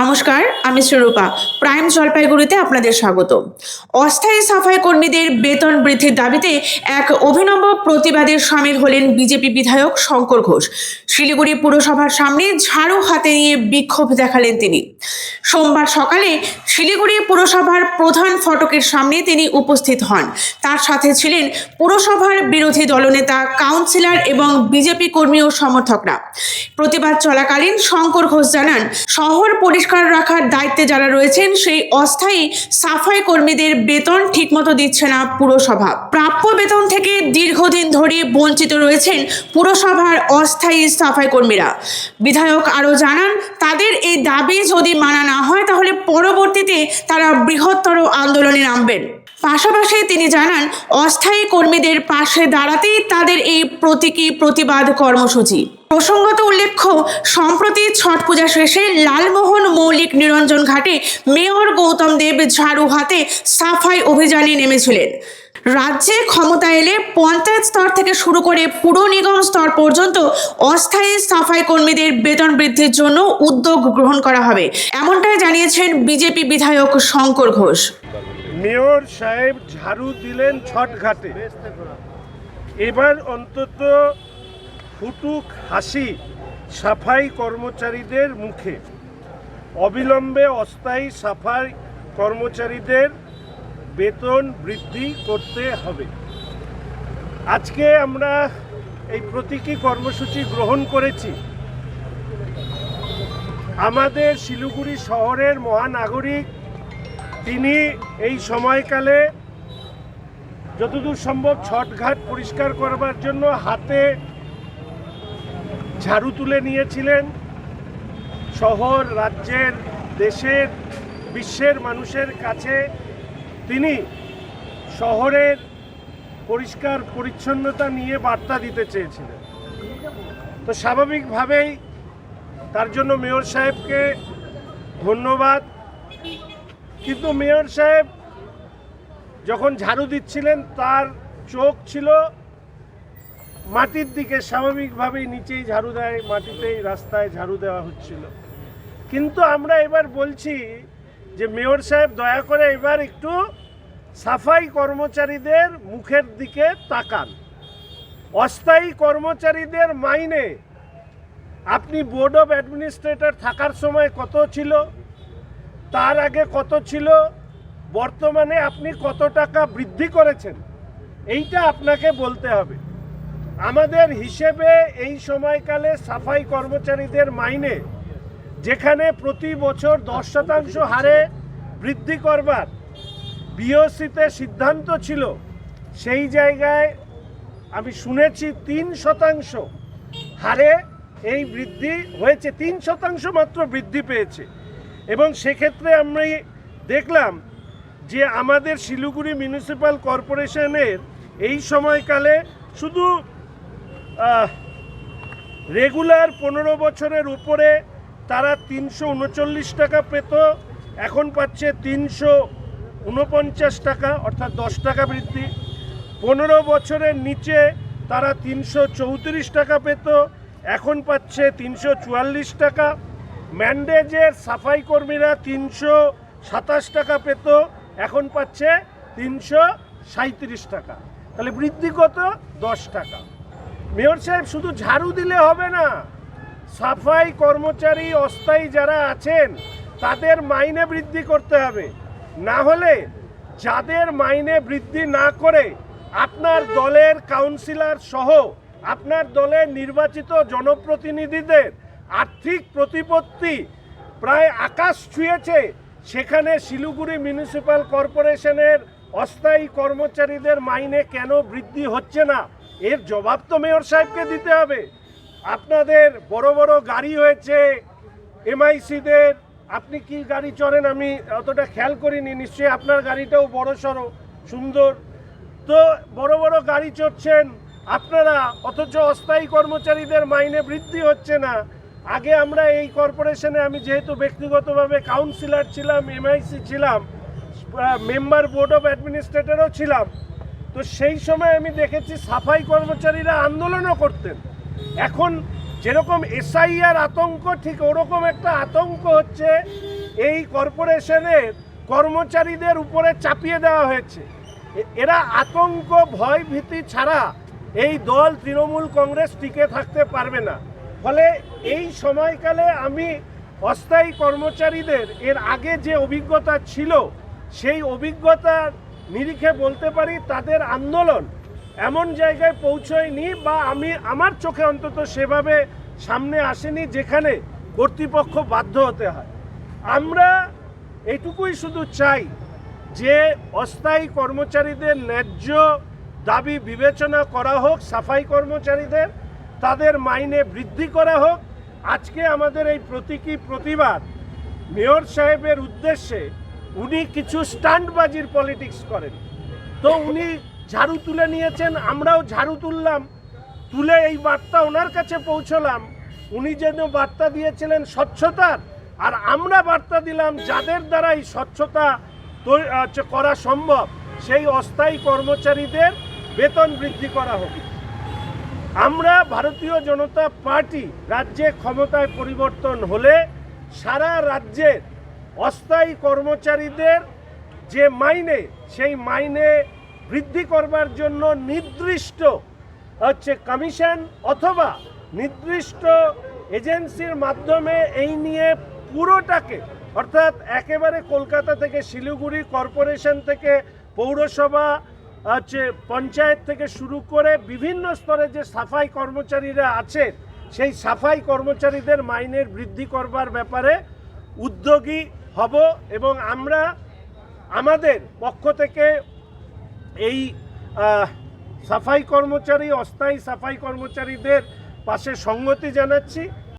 নমস্কার, আমি সুরূপা প্রাইম জলপাইগুড়িতে আপনাদের স্বাগত অস্থায়ী সাফাই কর্মীদের বেতন বৃদ্ধির দাবিতে এক অভিনব প্রতিবাদের সামিল হলেন বিজেপি বিধায়ক শঙ্কর ঘোষ। শিলিগুড়ি পুরসভার সামনে ঝাড়ু হাতে নিয়ে বিক্ষোভ দেখালেন তিনি। সোমবার সকালে শিলিগুড়ি পুরসভার প্রধান ফটকের সামনে তিনি উপস্থিত হন। তার সাথে ছিলেন পুরসভার বিরোধী দলনেতা, কাউন্সিলর এবং বিজেপি কর্মী ও সমর্থকরা। প্রতিবাদ চলাকালীন শঙ্কর ঘোষ জানান, শহর পরিষ্কার রাখার দায়িত্বে যারা রয়েছেন, সেই অস্থায়ী সাফাই কর্মীদের বেতন ঠিকমতো দিচ্ছে না পুরসভা। প্রাপ্য বেতন থেকে দীর্ঘদিন ধরে বঞ্চিত রয়েছেন পুরসভার অস্থায়ী সাফাই কর্মীরা। বিধায়ক আরও জানান, তাদের এই দাবি যদি মানা না হয়, তাহলে পরবর্তীতে তারা বৃহত্তর আন্দোলনে নামবেন। পাশাপাশি তিনি জানান, অস্থায়ী কর্মীদের পাশে দাঁড়াতেই তাদের এই প্রতীকী প্রতিবাদ কর্মসূচি। প্রসঙ্গত উল্লেখ্য, সম্প্রতি ছট পূজা শেষে লালমোহন মৌলিক নিরঞ্জন ঘাটে মেয়র গৌতম দেব ঝাড়ু হাতে সাফাই অভিযানে নেমেছিলেন। রাজ্যে ক্ষমতা এলে পঞ্চায়েত স্তর থেকে শুরু করে পুর নিগম স্তর পর্যন্ত অস্থায়ী সাফাই কর্মীদের বেতন বৃদ্ধির জন্য উদ্যোগ গ্রহণ করা হবে। এমনটাই জানিয়েছেন বিজেপি বিধায়ক শঙ্কর ঘোষ। মেয়র সাহেব ঝাড়ু দিলেন ছট ঘাটে এবার অন্তত ফুটুক হাসি সাফাই কর্মচারীদের মুখে। অবিলম্বে অস্থায়ী সাফাই কর্মচারীদের বেতন বৃদ্ধি করতে হবে। আজকে আমরা এই প্রতীকী কর্মসূচি গ্রহণ করেছি। আমাদের শিলিগুড়ি শহরের মহানাগরিক, তিনি এই সময়কালে যতদূর সম্ভব ছটঘাট পরিষ্কার করবার জন্য হাতে ঝাড়ু তুলে নিয়েছিলেন। শহর, রাজ্যের, দেশের, বিশ্বের মানুষের কাছে তিনি শহরের পরিষ্কার পরিচ্ছন্নতা নিয়ে বার্তা দিতে চেয়েছিলেন। তো স্বাভাবিকভাবেই তার জন্য মেয়র সাহেবকে ধন্যবাদ। কিন্তু মেয়র সাহেব যখন ঝাড়ু দিচ্ছিলেন, তার চোখ ছিল মাটির দিকে, স্বাভাবিকভাবেই নিচেই ঝাড়ু দেয়, মাটিতেই রাস্তায় ঝাড়ু দেওয়া হচ্ছিল। কিন্তু আমরা এবার বলছি যে মেয়র সাহেব, দয়া করে এবার একটু সাফাই কর্মচারীদের মুখের দিকে তাকান। অস্থায়ী কর্মচারীদের মাইনে। আপনি বোর্ড অফ অ্যাডমিনিস্ট্রেটর থাকার সময় কত ছিল? তার আগে কত ছিল? বর্তমানে আপনি কত টাকা বৃদ্ধি করেছেন? এইটা আপনাকে বলতে হবে। আমাদের হিসেবে এই সময়কালে সাফাই কর্মচারীদের মাইনে যেখানে প্রতি বছর দশ শতাংশ হারে বৃদ্ধি করবার বিওসিতে সিদ্ধান্ত ছিল, সেই জায়গায় আমি শুনেছি তিন শতাংশ হারে এই বৃদ্ধি হয়েছে, তিন শতাংশ মাত্র বৃদ্ধি পেয়েছে। এবং সেক্ষেত্রে আমরা দেখলাম যে আমাদের শিলিগুড়ি মিউনিসিপ্যাল কর্পোরেশনের এই সময়কালে শুধু রেগুলার পনেরো বছরের উপরে তারা তিনশো উনচল্লিশ টাকা পেত, এখন পাচ্ছে তিনশো উনপঞ্চাশ টাকা, অর্থাৎ দশ টাকা বৃদ্ধি। পনেরো বছরের নিচে তারা তিনশো চৌত্রিশ টাকা পেত, এখন পাচ্ছে তিনশো চুয়াল্লিশ টাকা। ম্যান্ডেজের সাফাই কর্মীরা তিনশো সাতাশ টাকা পেত, এখন পাচ্ছে তিনশো সাঁত্রিশ টাকা। তাহলে বৃদ্ধি কত? দশ টাকা। মেয়র সাহেব শুধু ঝাড়ু দিলে হবে না সাফাই কর্মচারী অস্থায়ী যারা আছেন, তাদের মাইনে বৃদ্ধি করতে হবে। না হলে যাদের মাইনে বৃদ্ধি না করে আপনার দলের কাউন্সিলর সহ আপনার দলের নির্বাচিত জনপ্রতিনিধিদের আর্থিক প্রতিপত্তি প্রায় আকাশ ছুঁয়েছে, সেখানে শিলিগুড়ি মিউনিসিপ্যাল কর্পোরেশনের অস্থায়ী কর্মচারীদের মাইনে কেন বৃদ্ধি হচ্ছে না? এর জবাব তো মেয়র সাহেবকে দিতে হবে। আপনাদের বড় বড় গাড়ি হয়েছে এমআইসিদের আপনি কি গাড়ি চড়েন? আমি অতটা খেয়াল করিনি। নিশ্চয়ই আপনার গাড়িটাও বড় সড়ো, সুন্দর। তো বড় বড় গাড়ি চড়ছেন, আপনারা অথচ অস্থায়ী কর্মচারীদের মাইনে বৃদ্ধি হচ্ছে না। আগে আমরা এই কর্পোরেশনে আমি যেহেতু ব্যক্তিগতভাবে কাউন্সিলর ছিলাম এমআইসি ছিলাম মেম্বার বোর্ড অফ অ্যাডমিনিস্ট্রেটরও ছিলাম। তো সেই সময় আমি দেখেছি সাফাই কর্মচারীরা আন্দোলনও করতেন। এখন যেরকম এসআইআর আতঙ্ক, ঠিক ওরকম একটা আতঙ্ক হচ্ছে এই কর্পোরেশনের কর্মচারীদের উপরে চাপিয়ে দেওয়া হয়েছে। এরা আতঙ্ক, ভয় ভীতি ছাড়া এই দল তৃণমূল কংগ্রেস টিকে থাকতে পারবে না। ফলে এই সময়কালে আমি অস্থায়ী কর্মচারীদের, এর আগে যে অভিজ্ঞতা ছিল, সেই অভিজ্ঞতার নিরিখে বলতে পারি তাদের আন্দোলন এমন জায়গায় পৌঁছয়নি বা আমি, আমার চোখে অন্তত সেভাবে সামনে আসেনি যেখানে কর্তৃপক্ষ বাধ্য হতে হয়। আমরা এটুকুই শুধু চাই যে অস্থায়ী কর্মচারীদের ন্যায্য দাবি বিবেচনা করা হোক, সাফাই কর্মচারীদের, তাদের মাইনে বৃদ্ধি করা হোক। আজকে আমাদের এই প্রতীকী প্রতিবাদ মেয়র সাহেবের উদ্দেশ্যে উনি কিছু স্টান্টবাজির পলিটিক্স করেন। তো উনি ঝাড়ু তুলে নিয়েছেন, আমরাও ঝাড়ু তুললাম। তুলে এই বার্তা ওনার কাছে পৌঁছলাম। উনি যেন বার্তা দিয়েছিলেন স্বচ্ছতার, আর আমরা বার্তা দিলাম যাদের দ্বারা এই স্বচ্ছতা হচ্ছে করা সম্ভব, সেই অস্থায়ী কর্মচারীদের বেতন বৃদ্ধি করা হবে আমরা ভারতীয় জনতা পার্টি রাজ্যে ক্ষমতায় পরিবর্তন হলে সারা রাজ্যের অস্থায়ী কর্মচারীদের যে মাইনে, সেই মাইনে বৃদ্ধি করবার জন্য নির্দিষ্ট হচ্ছে কমিশন অথবা নির্দিষ্ট এজেন্সির মাধ্যমে এই নিয়ে পুরোটাকে, অর্থাৎ একেবারে কলকাতা থেকে শিলিগুড়ি কর্পোরেশন থেকে পৌরসভা, হচ্ছে পঞ্চায়েত থেকে শুরু করে বিভিন্ন স্তরে যে সাফাই কর্মচারীরা আছে, সেই সাফাই কর্মচারীদের মাইনের বৃদ্ধি করবার ব্যাপারে উদ্যোগী হব এবং আমরা আমাদের পক্ষ থেকে এই সাফাই কর্মচারী অস্থায়ী সাফাই কর্মচারীদের পাশে সঙ্গতি জানাচ্ছি।